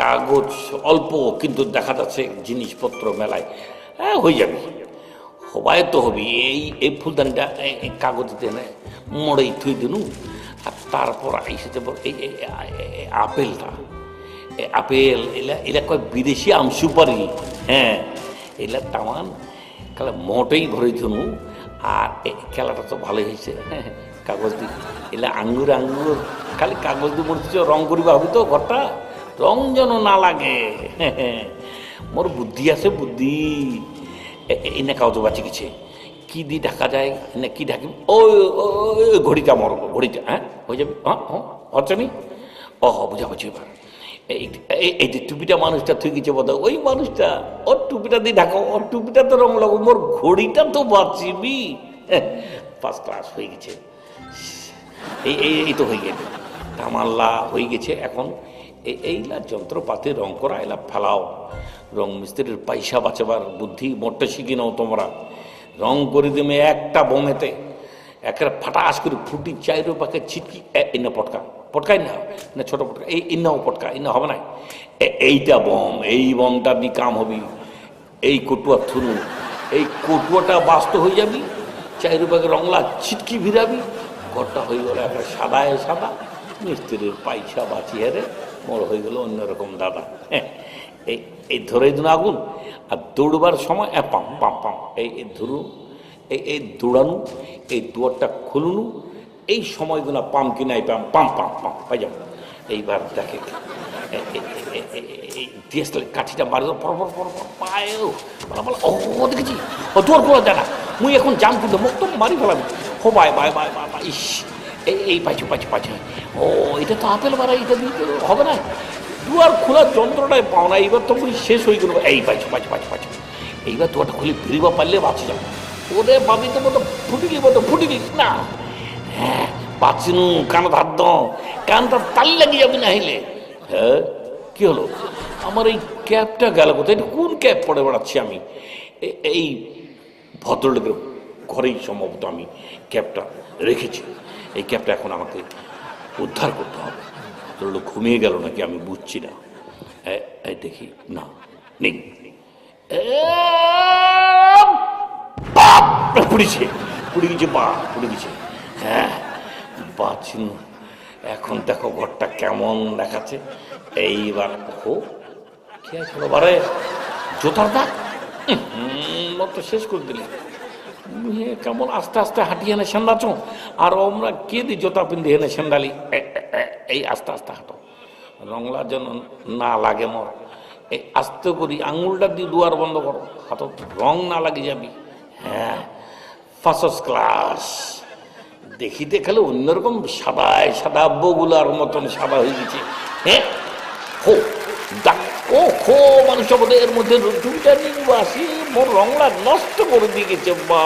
কাগজ অল্প, কিন্তু দেখা যাচ্ছে জিনিসপত্র মেলায় হ্যাঁ হয়ে যাবে। হবাই তো হবি, এই এই ফুলদানিটা কাগজ দিয়ে মড়েই থুই দিনু, আর তারপর এসেছে বল, এই আপেলটা আপেল, এলা এলা কয় বিদেশি আম সুপারি হ্যাঁ এলা তামান কালে মোটেই ভরে ধনু আর খেলাটা তো ভালোই হয়েছে হ্যাঁ। কাগজ দিয়ে এলা আঙ্গুর আঙ্গুর। খালি কাগজ দিয়ে মরতেছ রং করিবা হবে তো ঘরটা? রং যেন না লাগে। মোর বুদ্ধি আছে, বুদ্ধি। এনে কাগজ বাঁচি গেছে। কি দিয়ে ঢাকা যায় না কি ঢাকি? ওই ঘড়িটা মর ঘড়িটা হ্যাঁ? হয়ে যাবে হ্যাঁ হ্যাঁ হচ্ছে নি? ও বুঝা বুঝি এবার। এই যে টুপিটা মানুষটা থুই গেছে বোধ ওই মানুষটা, ওর টুপিটা দিয়ে ঢাকা, ওর টুপিটা তো রং লাগো মোর ঘড়িটা তো বাঁচিবি। ফার্স্ট ক্লাস হয়ে গেছে। এই এই এই তো হয়ে গেছে। তামাল্লা হয়ে গেছে, এখন এই এইলা যন্ত্রপাতি রং করা, এলা ফেলাও। রং মিস্ত্রির পয়সা বাঁচাবার বুদ্ধি মোটে শিখি নাও তোমরা। রং করে দিমে একটা বোমেতে, একেবারে ফাটাস করে ফুটি চাইরো পাকে ছিটকি ইন্না পটকা। পটকাই না না ছোট পটকা, এই ইন্নাও পটকা ইন্না হবে না। এইটা বম, এই বমটা দিয়ে কাম হবি। এই কটুয়া থুনু এই কটুয়াটা বাস্ত হয়ে যাবি, চাইরো পাকে রংলা ছিটকি ভিড়াবি ঘরটা হয়ে গেল একটা সাদায় সাদা মিস্ত্রির পয়সা বাঁচিয়ে রে মোর হয়ে গেল অন্যরকম দাদা। হ্যাঁ, এই এই ধরে দিন আগুন আর দৌড়বার সময় পাম পাম পাম এই এই ধরু এই এই দৌড়ানো এই দুয়ারটা খুলুনু এই সময়গুলো পাম কি নাই পাম পাম পাম পাম পাই যাব এইবার দেখে ডিএসএল কাঠিটা মারি পর পর পর পর পায়েও ও দেখেছি? ও দৌড় করা মুই এখন জাম কিন্তু মুক্ত মারি ফেলাবি হো বাই বাই বাই বাই বাই ইস এই পাইছো পাইছো পাইছো ও এটা তো আপেল মারা এটা দিয়ে তো হবে না দুয়ার খোলার যন্ত্রটাই পাও না এইবার তো পুরি শেষ হয়ে গেল এই পাইছো পাইছো পাইছো পাইছো এইবার দুয়ারটা খুলে ফিরিবা পারলে বাঁচি যাব ওরে বাবি তো মতো ফুটিলি মতো ফুটিলি না হ্যাঁ বাঁচিনু কান ধার কানটা তাল লাগিয়ে যাবি না হইলে হ্যাঁ কি হলো আমার এই ক্যাবটা গেল কোথায় এটা কোন ক্যাব পরে বেড়াচ্ছি আমি এই ভদ্রলোকের ঘরেই সম্ভবত আমি ক্যাবটা রেখেছি। এই ক্যাবটা এখন আমাকে উদ্ধার করতে হবে। ভদ্রলোক ঘুমিয়ে গেল নাকি আমি বুঝছি না। দেখি, না, নেই! পুড়েছে, পুড়ে গেছে বা পুড়ে গেছে। হ্যাঁ বাঁচিন এখন দেখো ঘরটা কেমন দেখাচ্ছে। এইবার ও কি আছে বারে জোতার দাগ? শেষ করে দিলে। কেমন আস্তে আস্তে হাঁটিয়ে এনে সেন্দাচ আর আমরা কে দি জোতা পিন্ধে এনে সেন্দালি? এই আস্তে আস্তে হাঁটো। রংলা যেন না লাগে মর। এই আস্তে করি, আঙুলটা দিয়ে দুয়ার বন্ধ করো। হাতো রং না লাগে যাবি। হ্যাঁ ফার্স্ট ক্লাস দেখিতে খেলে অন্যরকম সাদায় সাদা বগুলার মতন সাদা হয়ে গেছে। হ্যাঁ হো। ডাক ও খো মানুষ আমাদের মধ্যে রুটিটা নিয়ে আসি মোর রংলা নষ্ট করে দিয়ে গেছে, বা।